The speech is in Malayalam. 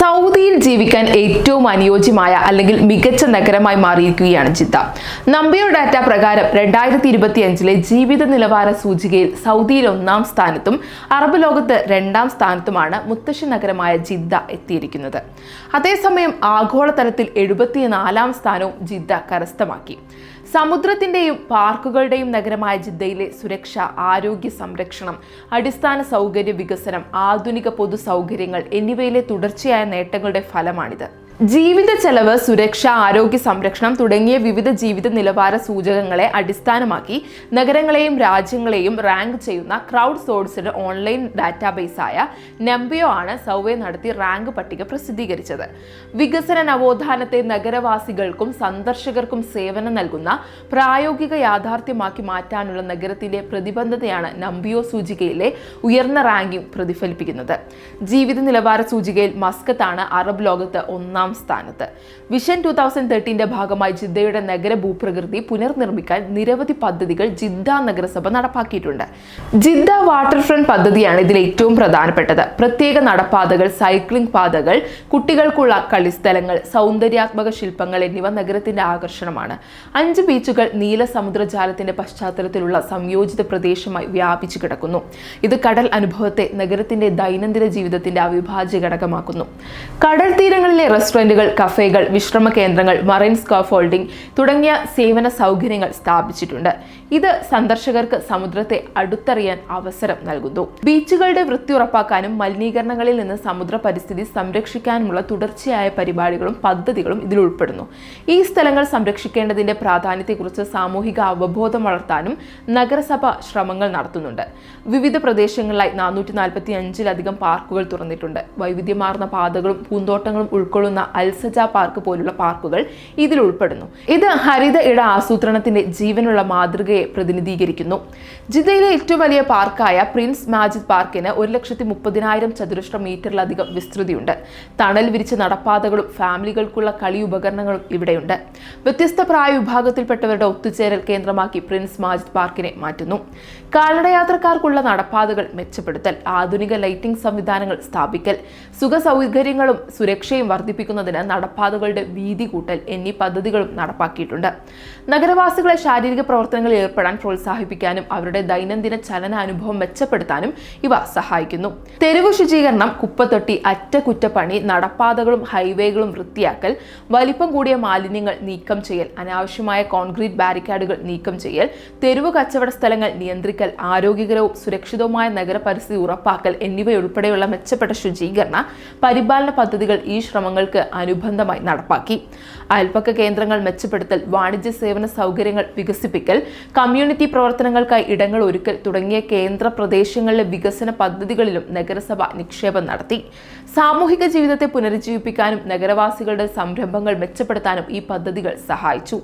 സൗദിയിൽ ജീവിക്കാൻ ഏറ്റവും അനുയോജ്യമായ അല്ലെങ്കിൽ മികച്ച നഗരമായി മാറിയിരിക്കുകയാണ് ജിദ്ദ. നമ്പിയോ ഡാറ്റ പ്രകാരം രണ്ടായിരത്തി ഇരുപത്തി അഞ്ചിലെ ജീവിത നിലവാര സൂചികയിൽ സൗദിയിൽ ഒന്നാം സ്ഥാനത്തും അറബ് ലോകത്ത് രണ്ടാം സ്ഥാനത്തുമാണ് മുത്തശ്ശി നഗരമായ ജിദ്ദ എത്തിയിരിക്കുന്നത്. അതേസമയം ആഗോളതലത്തിൽ എഴുപത്തിനാലാം സ്ഥാനവും ജിദ്ദ കരസ്ഥമാക്കി. സമുദ്രത്തിന്റെയും പാർക്കുകളുടെയും നഗരമായ ജിദ്ദയിലെ സുരക്ഷ ആരോഗ്യ സംരക്ഷണം അടിസ്ഥാന സൗകര്യ വികസനം ആധുനിക പൊതു സൗകര്യങ്ങൾ എന്നിവയിലെ തുടർച്ചയായ നേട്ടങ്ങളുടെ ഫലമാണിത്. ജീവിത ചെലവ് സുരക്ഷ ആരോഗ്യ സംരക്ഷണം തുടങ്ങിയ വിവിധ ജീവിത നിലവാര സൂചകങ്ങളെ അടിസ്ഥാനമാക്കി നഗരങ്ങളെയും രാജ്യങ്ങളെയും റാങ്ക് ചെയ്യുന്ന ക്രൗഡ് സോഴ്സിന്റെ ഓൺലൈൻ ഡാറ്റാബേസായ നെംബിയോ ആണ് സർവേ നടത്തി റാങ്ക് പട്ടിക പ്രസിദ്ധീകരിച്ചത്. വികസന നവോത്ഥാനത്തെ നഗരവാസികൾക്കും സന്ദർശകർക്കും സേവനം നൽകുന്ന പ്രായോഗിക യാഥാർത്ഥ്യമാക്കി മാറ്റാനുള്ള നഗരത്തിലെ പ്രതിബദ്ധതയാണ് നമ്പിയോ സൂചികയിലെ ഉയർന്ന റാങ്കിംഗ് പ്രതിഫലിപ്പിക്കുന്നത്. ജീവിത നിലവാര സൂചികയിൽ മസ്കത്താണ് അറബ് ലോകത്ത് ഒന്നാം സ്ഥാനത്ത്. വിഷൻ ടു തൗസൻഡ് തേർട്ടീന്റെ ഭാഗമായി ജിദ്ദയുടെ നഗര ഭൂപ്രകൃതി പുനർനിർമ്മിക്കാൻ നിരവധി പദ്ധതികൾ ജിദ്ദ നഗരസഭ നടപ്പാക്കിയിട്ടുണ്ട്. ജിദ്ദ വാട്ടർ ഫ്രണ്ട് പദ്ധതിയാണ് ഇതിൽ ഏറ്റവും പ്രധാനപ്പെട്ടത്. പ്രത്യേക നടപ്പാതകൾ സൈക്ലിംഗ് പാതകൾ കുട്ടികൾക്കുള്ള കളിസ്ഥലങ്ങൾ സൗന്ദര്യാത്മക ശില്പങ്ങൾ എന്നിവ നഗരത്തിന്റെ ആകർഷണമാണ്. അഞ്ച് ബീച്ചുകൾ നീല സമുദ്രജാലത്തിന്റെ പശ്ചാത്തലത്തിലുള്ള സംയോജിത പ്രദേശമായി വ്യാപിച്ചു കിടക്കുന്നു. ഇത് കടൽ അനുഭവത്തെ നഗരത്തിന്റെ ദൈനംദിന ജീവിതത്തിന്റെ അവിഭാജ്യ ഘടകമാക്കുന്നു. കടൽ തീരങ്ങളിലെ റെസ്റ്റോറന്റുകൾ കഫേകൾ വിശ്രമ കേന്ദ്രങ്ങൾ മറൈൻ സ്കാഫോൾഡിംഗ് തുടങ്ങിയ സേവന സൗകര്യങ്ങൾ സ്ഥാപിച്ചിട്ടുണ്ട്. ഇത് സന്ദർശകർക്ക് സമുദ്രത്തെ അടുത്തറിയാൻ അവസരം നൽകുന്നു. ബീച്ചുകളുടെ വൃത്തി ഉറപ്പാക്കാനും മലിനീകരണങ്ങളിൽ നിന്ന് സമുദ്ര പരിസ്ഥിതി സംരക്ഷിക്കാനുമുള്ള തുടർച്ചയായ പരിപാടികളും പദ്ധതികളും ഇതിൽ ഉൾപ്പെടുന്നു. ഈ സ്ഥലങ്ങൾ സംരക്ഷിക്കേണ്ടതിന്റെ പ്രാധാന്യത്തെക്കുറിച്ച് സാമൂഹിക അവബോധം വളർത്താനും നഗരസഭ ശ്രമങ്ങൾ നടത്തുന്നുണ്ട്. വിവിധ പ്രദേശങ്ങളിലായി നാനൂറ്റി നാൽപ്പത്തി അഞ്ചിലധികം പാർക്കുകൾ തുറന്നിട്ടുണ്ട്. വൈവിധ്യമാർന്ന പാതകളും പൂന്തോട്ടങ്ങളും ഉൾക്കൊള്ളുന്ന അൽസജ പാർക്ക് പോലുള്ള പാർക്കുകൾ ഇതിൽ ഉൾപ്പെടുന്നു. ഇത് ഹരിത ഇട ആസൂത്രണത്തിന്റെ ജീവനുള്ള മാതൃകയെ പ്രതിനിധീകരിക്കുന്നു. ജിദ്ദയിലെ ഏറ്റവും വലിയ പാർക്കായ പ്രിൻസ് മാജിദ് പാർക്കിന് ഒരു ലക്ഷത്തി മുപ്പതിനായിരം ചതുരശ്ര മീറ്ററിലധികം വിസ്തൃതിയുണ്ട്. തണൽ വിരിച്ച നടപ്പാതകളും ഫാമിലികൾക്കുള്ള കളി ഉപകരണങ്ങളും ഇവിടെയുണ്ട്. വ്യത്യസ്ത പ്രായ വിഭാഗത്തിൽപ്പെട്ടവരുടെ ഒത്തുചേരൽ കേന്ദ്രമാക്കി പ്രിൻസ് മാജിദ് പാർക്കിനെ മാറ്റുന്നു. കാൽനടയാത്രക്കാർക്കുള്ള നടപ്പാതകൾ മെച്ചപ്പെടുത്തൽ ആധുനിക ലൈറ്റിംഗ് സംവിധാനങ്ങൾ സ്ഥാപിക്കൽ സുഖ സൗകര്യങ്ങളും സുരക്ഷയും വർദ്ധിപ്പിക്കുന്നതിന് നടപ്പാതകളുടെ വീതി കൂട്ടൽ എന്നീ പദ്ധതികളും നടപ്പാക്കിയിട്ടുണ്ട്. നഗരവാസികളെ ശാരീരിക പ്രവർത്തനങ്ങളിൽ ഏർപ്പെടാൻ പ്രോത്സാഹിപ്പിക്കാനും അവരുടെ ദൈനംദിന ചലനാനുഭവം മെച്ചപ്പെടുത്താനും ഇവ സഹായിക്കുന്നു. തെരുവ് ശുചീകരണം കുപ്പത്തൊട്ടി അറ്റകുറ്റപ്പണി നടപ്പാതകളും ഹൈവേകളും വൃത്തിയാക്കൽ വലിപ്പം കൂടിയ മാലിന്യങ്ങൾ നീക്കം ചെയ്യൽ അനാവശ്യമായ കോൺക്രീറ്റ് ബാരിക്കേഡുകൾ നീക്കം ചെയ്യൽ തെരുവ് കച്ചവട സ്ഥലങ്ങൾ നിയന്ത്രിക്കൽ ആരോഗ്യകരവും സുരക്ഷിതവുമായ നഗരപരിസ്ഥിതി ഉറപ്പാക്കൽ എന്നിവയുൾപ്പെടെയുള്ള മെച്ചപ്പെട്ട ശുചീകരണ പരിപാലന പദ്ധതികൾ ഈ ശ്രമങ്ങൾക്ക് അനുബന്ധമായി നടപ്പാക്കി. അയൽപ്പക്ക കേന്ദ്രങ്ങൾ മെച്ചപ്പെടുത്തൽ വാണിജ്യ സേവന സൗകര്യങ്ങൾ വികസിപ്പിക്കൽ കമ്മ്യൂണിറ്റി പ്രവർത്തനങ്ങൾക്കായി ഇടങ്ങൾ ഒരുക്കൽ തുടങ്ങിയ കേന്ദ്ര പ്രദേശങ്ങളിലെ വികസന പദ്ധതികളിലും നഗരസഭ നിക്ഷേപം നടത്തി. സാമൂഹിക ജീവിതത്തെ പുനരുജ്ജീവിപ്പിക്കാനും നഗരവാസികളുടെ സംരംഭങ്ങൾ മെച്ചപ്പെടുത്താനും ഈ പദ്ധതികൾ സഹായിച്ചു.